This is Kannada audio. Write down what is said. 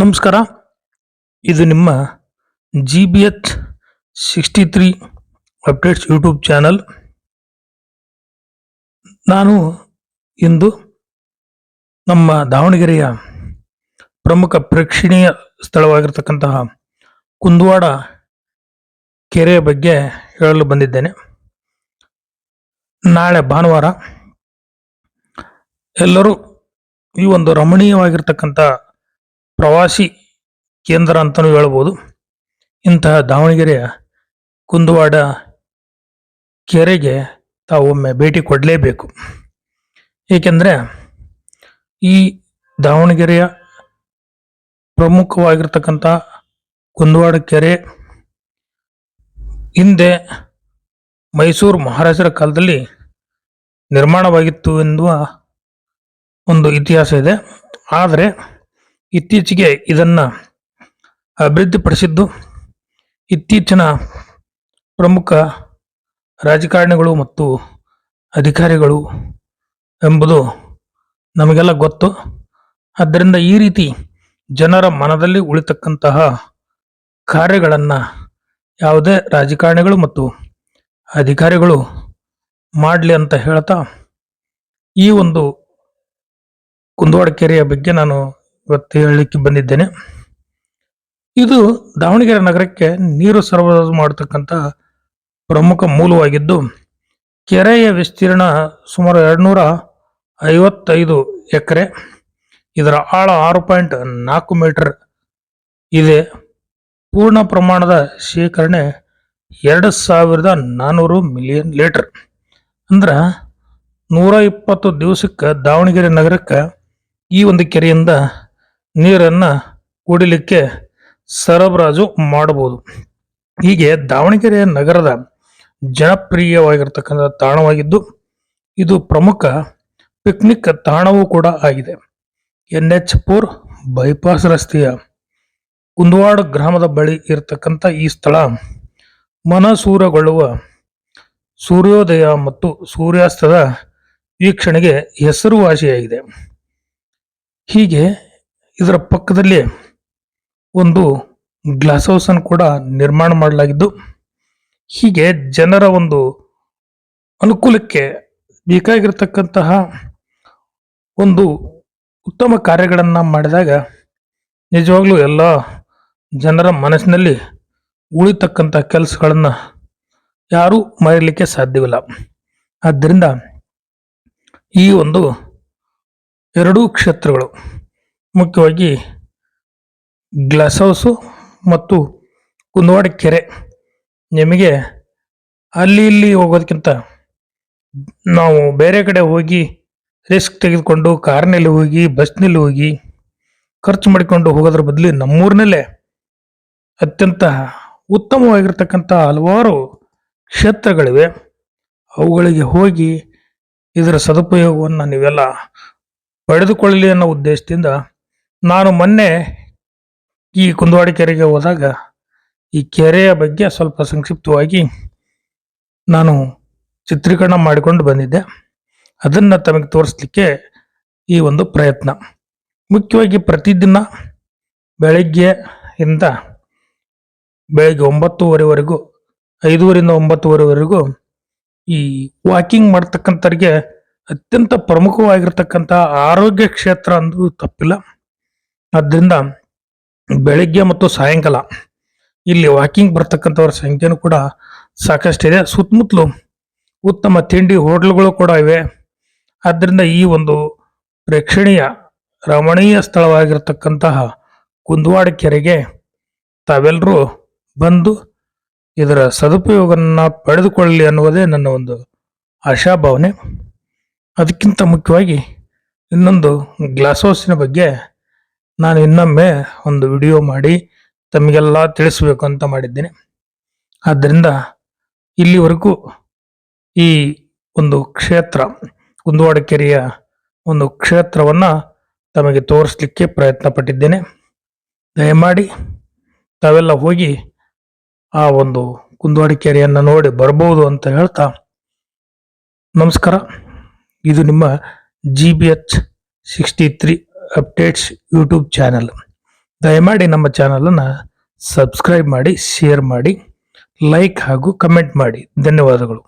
ನಮಸ್ಕಾರ. ಇದು ನಿಮ್ಮ G B H sixty three updates YouTube channel ನಾನು ಇಂದು ನಮ್ಮ ದಾವಣಗೆರೆಯ ಪ್ರಮುಖ ಪ್ರೇಕ್ಷಣೀಯ ಸ್ಥಳವಾಗಿರ್ತಕ್ಕಂತಹ ಕುಂದುವಾಡ ಕೆರೆಯ ಬಗ್ಗೆ ಹೇಳಲು ಬಂದಿದ್ದೇನೆ. ನಾಳೆ ಭಾನುವಾರ ಎಲ್ಲರೂ ಈ ಒಂದು ರಮಣೀಯವಾಗಿರ್ತಕ್ಕಂಥ ಪ್ರವಾಸಿ ಕೇಂದ್ರ ಅಂತಲೂ ಹೇಳ್ಬೋದು. ಇಂತಹ ದಾವಣಗೆರೆಯ ಕುಂದುವಾಡ ಕೆರೆಗೆ ತಾವು ಒಮ್ಮೆ ಭೇಟಿ ಕೊಡಲೇಬೇಕು. ಏಕೆಂದರೆ ಈ ದಾವಣಗೆರೆಯ ಪ್ರಮುಖವಾಗಿರ್ತಕ್ಕಂಥ ಕುಂದುವಾಡ ಕೆರೆ ಹಿಂದೆ ಮೈಸೂರು ಮಹಾರಾಜರ ಕಾಲದಲ್ಲಿ ನಿರ್ಮಾಣವಾಗಿತ್ತು ಎನ್ನುವ ಒಂದು ಇತಿಹಾಸ ಇದೆ. ಆದರೆ ಇತ್ತೀಚೆಗೆ ಇದನ್ನ ಅಭಿವೃದ್ಧಿಪಡಿಸಿದ್ದು ಇತ್ತೀಚಿನ ಪ್ರಮುಖ ರಾಜಕಾರಣಿಗಳು ಮತ್ತು ಅಧಿಕಾರಿಗಳು ಎಂಬುದು ನಮಗೆಲ್ಲ ಗೊತ್ತು. ಆದ್ದರಿಂದ ಈ ರೀತಿ ಜನರ ಮನದಲ್ಲಿ ಉಳಿತಕ್ಕಂತಹ ಕಾರ್ಯಗಳನ್ನು ಯಾವುದೇ ರಾಜಕಾರಣಿಗಳು ಮತ್ತು ಅಧಿಕಾರಿಗಳು ಮಾಡಲಿ ಅಂತ ಹೇಳ್ತಾ ಈ ಒಂದು ಕುಂದವಾಡ ಕೆರೆಯ ಬಗ್ಗೆ ನಾನು ಇವತ್ತು ಹೇಳಲಿಕ್ಕೆ ಬಂದಿದ್ದೇನೆ. ಇದು ದಾವಣಗೆರೆ ನಗರಕ್ಕೆ ನೀರು ಸರಬರಾಜು ಮಾಡತಕ್ಕಂಥ ಪ್ರಮುಖ ಮೂಲವಾಗಿದ್ದು, ಕೆರೆಯ ವಿಸ್ತೀರ್ಣ ಸುಮಾರು ಎರಡುನೂರ ಐವತ್ತೈದು ಎಕರೆ. ಇದರ ಆಳ ಆರು ಪಾಯಿಂಟ್ ನಾಲ್ಕು ಮೀಟರ್ ಇದೆ. ಪೂರ್ಣ ಪ್ರಮಾಣದ ಶೇಖರಣೆ ಎರಡು ಸಾವಿರದ ನಾನ್ನೂರು ಮಿಲಿಯನ್ ಲೀಟರ್. ಅಂದ್ರೆ ನೂರ ಇಪ್ಪತ್ತು ದಿವಸಕ್ಕೆ ದಾವಣಗೆರೆ ನಗರಕ್ಕೆ ಈ ಒಂದು ಕೆರೆಯಿಂದ ನೀರನ್ನು ಕುಡಿಲಿಕ್ಕೆ ಸರಬರಾಜು ಮಾಡಬಹುದು. ಹೀಗೆ ದಾವಣಗೆರೆ ನಗರದ ಜನಪ್ರಿಯವಾಗಿರ್ತಕ್ಕಂಥ ತಾಣವಾಗಿದ್ದು, ಇದು ಪ್ರಮುಖ ಪಿಕ್ನಿಕ್ ತಾಣವೂ ಕೂಡ ಆಗಿದೆ. ಎನ್ ಎಚ್ ಫೋರ್ ಬೈಪಾಸ್ ರಸ್ತೆಯ ಕುಂದವಾಡ ಗ್ರಾಮದ ಬಳಿ ಇರತಕ್ಕಂಥ ಈ ಸ್ಥಳ ಮನಸೂರಗೊಳ್ಳುವ ಸೂರ್ಯೋದಯ ಮತ್ತು ಸೂರ್ಯಾಸ್ತದ ವೀಕ್ಷಣೆಗೆ ಹೆಸರುವಾಸಿಯಾಗಿದೆ. ಹೀಗೆ ಇದರ ಪಕ್ಕದಲ್ಲಿ ಒಂದು ಗ್ಲಾಸ್ ಹೌಸ್ ಕೂಡ ನಿರ್ಮಾಣ ಮಾಡಲಾಗಿದ್ದು, ಹೀಗೆ ಜನರ ಒಂದು ಅನುಕೂಲಕ್ಕೆ ಬೇಕಾಗಿರತಕ್ಕಂತಹ ಒಂದು ಉತ್ತಮ ಕಾರ್ಯಗಳನ್ನು ಮಾಡಿದಾಗ ನಿಜವಾಗ್ಲೂ ಎಲ್ಲ ಜನರ ಮನಸ್ಸಿನಲ್ಲಿ ಉಳಿತಕ್ಕಂಥ ಕೆಲಸಗಳನ್ನು ಯಾರೂ ಮರೆಯಲಿಕ್ಕೆ ಸಾಧ್ಯವಿಲ್ಲ. ಆದ್ದರಿಂದ ಈ ಒಂದು ಎರಡೂ ಕ್ಷೇತ್ರಗಳು ಮುಖ್ಯವಾಗಿ ಗ್ಲಾಸ್ ಹೌಸು ಮತ್ತು ಕುಂದವಾಡ ಕೆರೆ. ನಿಮಗೆ ಅಲ್ಲಿ ಇಲ್ಲಿ ಹೋಗೋದಕ್ಕಿಂತ ನಾವು ಬೇರೆ ಕಡೆ ಹೋಗಿ ರಿಸ್ಕ್ ತೆಗೆದುಕೊಂಡು ಕಾರ್ನಲ್ಲಿ ಹೋಗಿ, ಬಸ್ನಲ್ಲಿ ಹೋಗಿ ಖರ್ಚು ಮಾಡಿಕೊಂಡು ಹೋಗೋದ್ರ ಬದಲು ನಮ್ಮೂರಿನಲ್ಲೇ ಅತ್ಯಂತ ಉತ್ತಮವಾಗಿರ್ತಕ್ಕಂಥ ಹಲವಾರು ಕ್ಷೇತ್ರಗಳಿವೆ. ಅವುಗಳಿಗೆ ಹೋಗಿ ಇದರ ಸದುಪಯೋಗವನ್ನು ನೀವೆಲ್ಲ ಪಡೆದುಕೊಳ್ಳಲಿ ಅನ್ನೋ ಉದ್ದೇಶದಿಂದ ನಾನು ಮೊನ್ನೆ ಈ ಕುಂದವಾಡಿ ಕೆರೆಗೆ ಹೋದಾಗ ಈ ಕೆರೆಯ ಬಗ್ಗೆ ಸ್ವಲ್ಪ ಸಂಕ್ಷಿಪ್ತವಾಗಿ ನಾನು ಚಿತ್ರೀಕರಣ ಮಾಡಿಕೊಂಡು ಬಂದಿದ್ದೆ. ಅದನ್ನು ತಮಗೆ ತೋರಿಸ್ಲಿಕ್ಕೆ ಈ ಒಂದು ಪ್ರಯತ್ನ. ಮುಖ್ಯವಾಗಿ ಪ್ರತಿದಿನ ಬೆಳಗ್ಗೆ ಇಂದ ಬೆಳಗ್ಗೆ ಒಂಬತ್ತುವರೆವರೆಗೂ ಐದೂವರಿಂದ ಒಂಬತ್ತುವರೆವರೆಗೂ ಈ ವಾಕಿಂಗ್ ಮಾಡ್ತಕ್ಕಂಥವ್ರಿಗೆ ಅತ್ಯಂತ ಪ್ರಮುಖವಾಗಿರ್ತಕ್ಕಂಥ ಆರೋಗ್ಯ ಕ್ಷೇತ್ರ ಅಂದರೂ ತಪ್ಪಿಲ್ಲ. ಆದ್ದರಿಂದ ಬೆಳಿಗ್ಗೆ ಮತ್ತು ಸಾಯಂಕಾಲ ಇಲ್ಲಿ ವಾಕಿಂಗ್ ಬರ್ತಕ್ಕಂಥವ್ರ ಸಂಖ್ಯೆನೂ ಕೂಡ ಸಾಕಷ್ಟಿದೆ ಸುತ್ತಮುತ್ತಲು ಉತ್ತಮ ತಿಂಡಿ ಹೋಟ್ಲುಗಳು ಕೂಡ ಇವೆ. ಆದ್ದರಿಂದ ಈ ಒಂದು ಪ್ರೇಕ್ಷಣೀಯ, ರಮಣೀಯ ಸ್ಥಳವಾಗಿರ್ತಕ್ಕಂತಹ ಕುಂದುವಾಡ ಕೆರೆಗೆ ತಾವೆಲ್ಲರೂ ಬಂದು ಇದರ ಸದುಪಯೋಗವನ್ನು ಪಡೆದುಕೊಳ್ಳಲಿ ಅನ್ನುವುದೇ ನನ್ನ ಒಂದು ಆಶಾಭಾವನೆ. ಅದಕ್ಕಿಂತ ಮುಖ್ಯವಾಗಿ ಇನ್ನೊಂದು ಗ್ಲಾಸ್ ಹೌಸಿನ ಬಗ್ಗೆ ನಾನು ಇನ್ನೊಮ್ಮೆ ಒಂದು ವಿಡಿಯೋ ಮಾಡಿ ತಮಗೆಲ್ಲ ತಿಳಿಸ್ಬೇಕು ಅಂತ ಮಾಡಿದ್ದೇನೆ. ಆದ್ದರಿಂದ ಇಲ್ಲಿವರೆಗೂ ಈ ಒಂದು ಕ್ಷೇತ್ರ ಕುಂದವಾಡ ಕೆರೆಯ ಒಂದು ಕ್ಷೇತ್ರವನ್ನು ತಮಗೆ ತೋರಿಸಲಿಕ್ಕೆ ಪ್ರಯತ್ನ ಪಟ್ಟಿದ್ದೇನೆ ದಯಮಾಡಿ ತಾವೆಲ್ಲ ಹೋಗಿ ಆ ಒಂದು ಕುಂದವಾಡ ಕೆರೆಯನ್ನು ನೋಡಿ ಬರ್ಬೋದು ಅಂತ ಹೇಳ್ತಾ ನಮಸ್ಕಾರ. ಇದು ನಿಮ್ಮ G B H sixty three updates YouTube channel. ದಯಮಾಡಿ ನಮ್ಮ ಚಾನಲನ್ನು ಸಬ್ಸ್ಕ್ರೈಬ್ ಮಾಡಿ, ಶೇರ್ ಮಾಡಿ, ಲೈಕ್ ಹಾಗೂ ಕಮೆಂಟ್ ಮಾಡಿ. ಧನ್ಯವಾದಗಳು.